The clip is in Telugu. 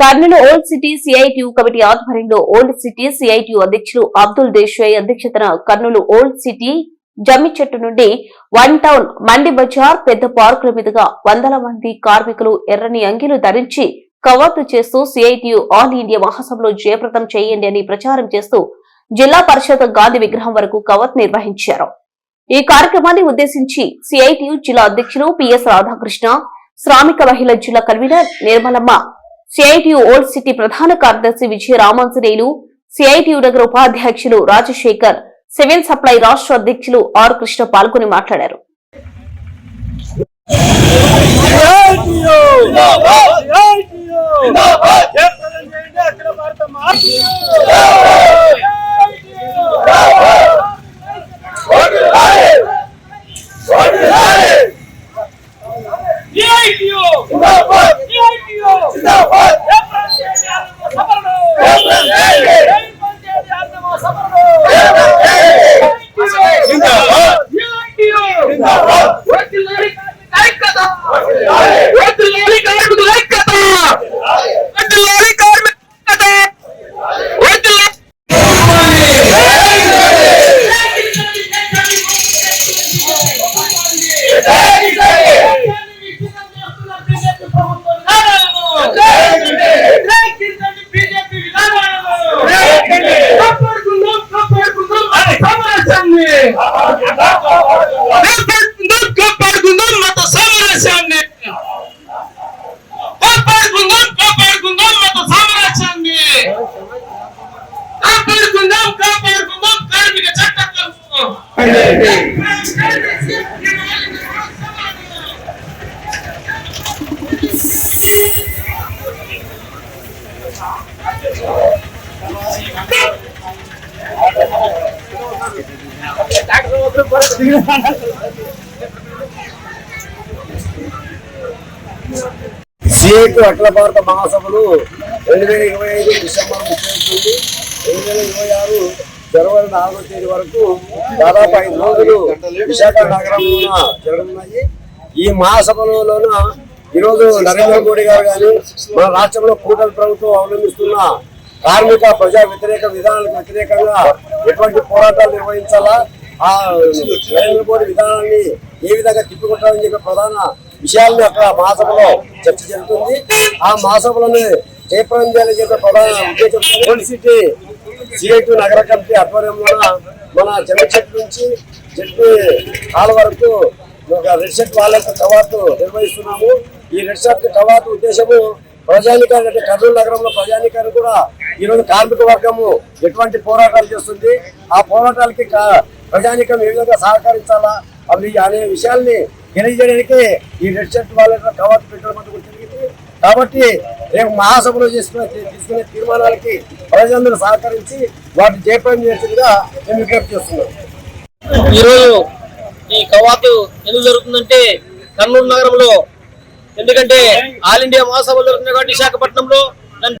Kurnool old city CITU committee ఆధ్వర్యంలో ఓల్డ్ సిటీ సిఐటియు అధ్యక్షులు అబ్దుల్ దేశాయ్ అధ్యక్షతన కర్నూలు ఓల్డ్ సిటీ జమ్మి చెట్టు నుండి వన్ టౌన్ మండి బజార్ పెద్ద పార్కుల మీదుగా వందల మంది కార్మికులు ఎర్రని అంగిలు ధరించి కవాతు చేస్తూ సిఐటియు ఆల్ ఇండియా మహాసభలో జయప్రదం చేయండి అని ప్రచారం చేస్తూ జిల్లా పరిషత్ గాంధీ విగ్రహం వరకు కవత్ నిర్వహించారు. ఈ కార్యక్రమాన్ని ఉద్దేశించి సిఐటియు జిల్లా అధ్యక్షులు పిఎస్ రాధాకృష్ణ శ్రామిక మహిళ జిల్లా convener Nirmalamma CITU old city ప్రధాన కార్యదర్శి విజయ రామాంజనేయులు సిఐటియు నగర ఉపాధ్యక్షులు రాజశేఖర్ సివిల్ సప్లై రాష్ట్ర అధ్యక్షులు ఆర్ కృష్ణ పాల్గొని మాట్లాడారు. కాపాడుకుందాం మత సామరస్యాన్ని కాపాడుకుందాం కాపాడుకుందాం మత సామరస్యాన్ని కాపాడుకుందాం కాపాడుకుందాం కార్మిక చట్టం సిఐటి అఖిల భారత మహాసభలు రెండు వేల ఇరవై ఐదు డిసెంబర్ ముప్పై నుండి రెండు వేల ఇరవై ఆరు జనవరి నాలుగో తేదీ వరకు దాదాపు ఐదు రోజులు విశాఖ నగరంలో జరగనున్నాయి. ఈ మహాసభలలోన ఈరోజు నరేంద్ర మోడీ గారు కానీ మన రాష్ట్రంలో కూటమి ప్రభుత్వం అవలంబిస్తున్న కార్మిక ప్రజా వ్యతిరేక విధానాలకు వ్యతిరేకంగా ఎటువంటి పోరాటాలు నిర్వహించాలా? ఆ నరేంద్ర మోడీ విధానాన్ని ఏ విధంగా తిప్పుకుంటారని చెప్పి ప్రధాన విషయాలను అక్కడ మహాసభలో చర్చ జరుగుతుంది. ఆ మహాసభలోనే జయప్రదం చేయాలని చెప్పే ప్రధాన ఉద్దేశం సిటీ సిఐటి నగర కమిటీ ఆధ్వర్యంలోన మన చెన్న చెట్టు నుంచి చెట్టు కాల వరకు ఒక రెడ్ షర్ట్ వాళ్ళ కవాతు నిర్వహిస్తున్నాము. ఈ రెడ్ షర్ట్ కవాతు ఉద్దేశము ప్రజానికాన్ని అంటే కర్నూలు నగరంలో ప్రజానికాన్ని కూడా ఈరోజు కార్మిక వర్గము ఎటువంటి పోరాటాలు చేస్తుంది? ఆ పోరాటాలకి ప్రజానికం ఏ విధంగా సహకరించాలా? అవి అనే విషయాల్ని తెలియజేయడానికి ఈ రెడ్ షర్ట్ వాళ్ళ కవర్ పెట్టడం జరిగింది. కాబట్టి రేపు మహాసభలో చేసుకున్న తీసుకునే తీర్మానాలకి ప్రజలందరూ సహకరించి వాటిని జయప్రదం చేసేదిగా మేము విజ్ఞప్తి చేస్తున్నాం. ఈరోజు ఈ కవాతు ఎందుకు జరుగుతుందంటే కర్నూలు నగరంలో ఎందుకంటే ఆల్ ఇండియా మహాసభలు జరుగుతుంది కాబట్టి విశాఖపట్నంలో